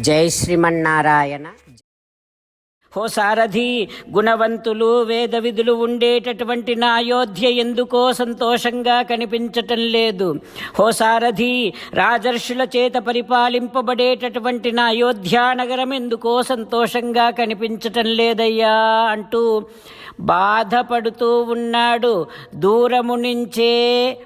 జై శ్రీమన్నారాయణ. హో సారథి గుణవంతులు వేద విధులు ఉండేటటువంటి నా అయోధ్య ఎందుకో సంతోషంగా కనిపించటం లేదు. హో సారథి రాజర్షుల చేత పరిపాలింపబడేటటువంటి నా అయోధ్యా నగరం ఎందుకో సంతోషంగా కనిపించటం లేదయ్యా అంటూ బాధపడుతూ ఉన్నాడు. దూరము నుంచే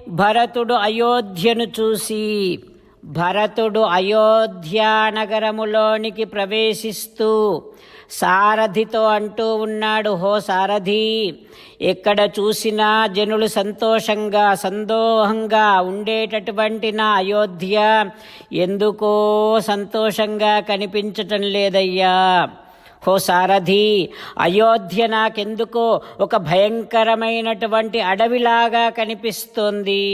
భరతుడు అయోధ్యను చూసి. భరతుడు అయోధ్యా నగరములోనికి ప్రవేశిస్తూ సారథితో అంటూ ఉన్నాడు హో సారథి ఎక్కడ చూసినా జనులు సంతోషంగా సందోహంగా ఉండేటటువంటి నా అయోధ్య ఎందుకో సంతోషంగా కనిపించటం లేదయ్యా. హో సారథి అయోధ్య నాకెందుకో ఒక భయంకరమైనటువంటి అడవిలాగా కనిపిస్తోంది.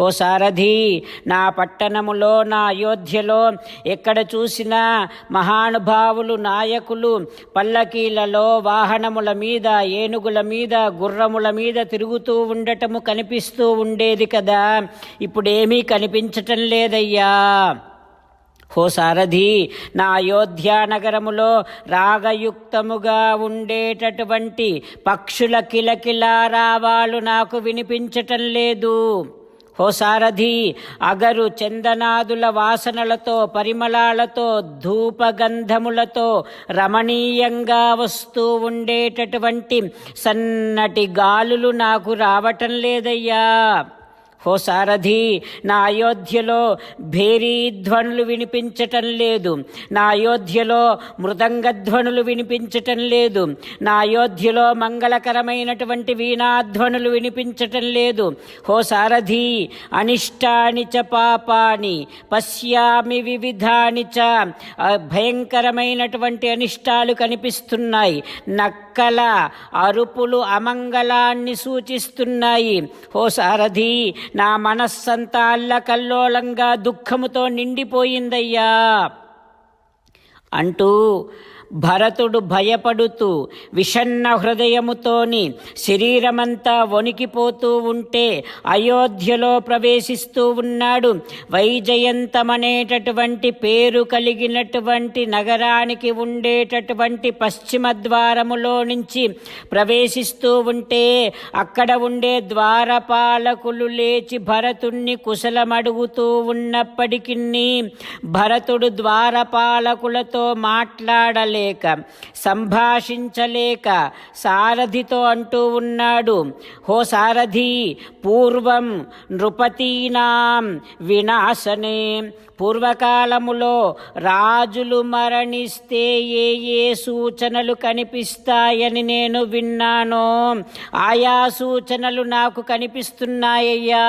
ఓ సారథి నా పట్టణములో నా అయోధ్యలో ఎక్కడ చూసినా మహానుభావులు నాయకులు పల్లకీలలో వాహనముల మీద ఏనుగుల మీద గుర్రముల మీద తిరుగుతూ ఉండటము కనిపిస్తూ ఉండేది కదా. ఇప్పుడేమీ కనిపించటం లేదయ్యా. హో సారథి నా అయోధ్య నగరములో రాగయుక్తముగా ఉండేటటువంటి పక్షుల కిలకిలారావాలు నాకు వినిపించటం లేదు. ఓ సారథి అగరు చందనాదుల వాసనలతో పరిమళాలతో ధూపగంధములతో రమణీయంగా వస్తూ ఉండేటటువంటి సన్నటి గాలులు నాకు రావటం లేదయ్యా. హో సారథి నా అయోధ్యలో భేరీధ్వనులు వినిపించటం లేదు. నా అయోధ్యలో మృదంగధ్వనులు వినిపించటం లేదు. నా అయోధ్యలో మంగళకరమైనటువంటి వీణాధ్వనులు వినిపించటం లేదు. హో సారథి అనిష్టాని చ పాపాని పశ్యామి వివిధాని చ భయంకరమైనటువంటి అనిష్టాలు కనిపిస్తున్నాయి. నక్కల అరుపులు అమంగళాన్ని సూచిస్తున్నాయి. ఓ సారథి నా మనస్సంతా అల్లకల్లోలంగా దుఃఖముతో నిండిపోయిందయ్యా. అంటూ భరతుడు భయపడుతూ విషన్న హృదయముతోని శరీరమంతా వణికిపోతూ ఉంటే అయోధ్యలో ప్రవేశిస్తూ ఉన్నాడు. వైజయంతమనేటటువంటి పేరు కలిగినటువంటి నగరానికి ఉండేటటువంటి పశ్చిమ ద్వారములో నుంచి ప్రవేశిస్తూ ఉంటే అక్కడ ఉండే ద్వారపాలకులు లేచి భరతుణ్ణి కుశలమడుగుతూ ఉన్నప్పటికీ భరతుడు ద్వారపాలకులతో మాట్లాడలేక సంభాషించలేక సారథితో అంటూ ఉన్నాడు. హో సారథి పూర్వం నృపతీనాం వినాశనే. పూర్వకాలములో రాజులు మరణిస్తే ఏ ఏ సూచనలు కనిపిస్తాయని నేను విన్నానో. ఆయా సూచనలు నాకు కనిపిస్తున్నాయ్యా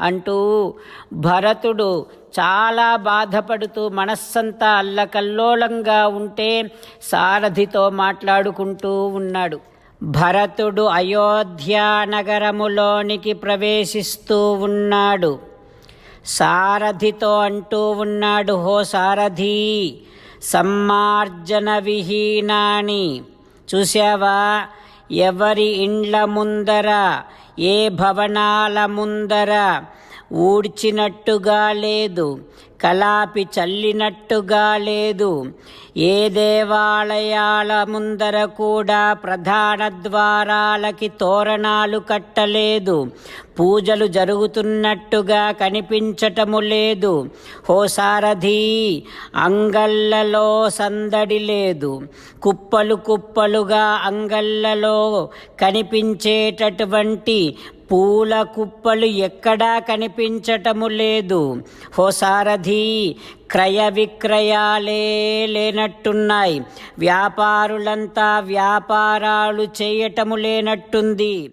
అంటూ భరతుడు చాలా బాధపడుతూ మనస్సంతా అల్లకల్లోలంగా ఉంటే సారథితో మాట్లాడుకుంటూ ఉన్నాడు. భరతుడు అయోధ్యా నగరములోనికి ప్రవేశిస్తూ ఉన్నాడు. సారథితో అంటూ ఉన్నాడు హో సారథి సమ్మార్జన విహీనాని చూసావా ఎవరి ఇండ్ల ముందర ఏ భవనాల ముందర ఊడ్చినట్టుగా లేదు. కలాపి చల్లినట్టుగా లేదు. ఏ దేవాలయాల ముందర కూడా ప్రధాన ద్వారాలకి తోరణాలు కట్టలేదు. పూజలు జరుగుతున్నట్టుగా కనిపించటము లేదు. హో సారథి అంగళ్ళలో సందడి లేదు. కుప్పలు కుప్పలుగా అంగళ్ళలో కనిపించేటటువంటి పూల కుప్పలు ఎక్కడా కనిపించటము లేదు. హో సారథి క్రయ విక్రయాలే లేనట్టున్నాయి. వ్యాపారులంతా వ్యాపారాలు చేయటము లేనట్టుంది.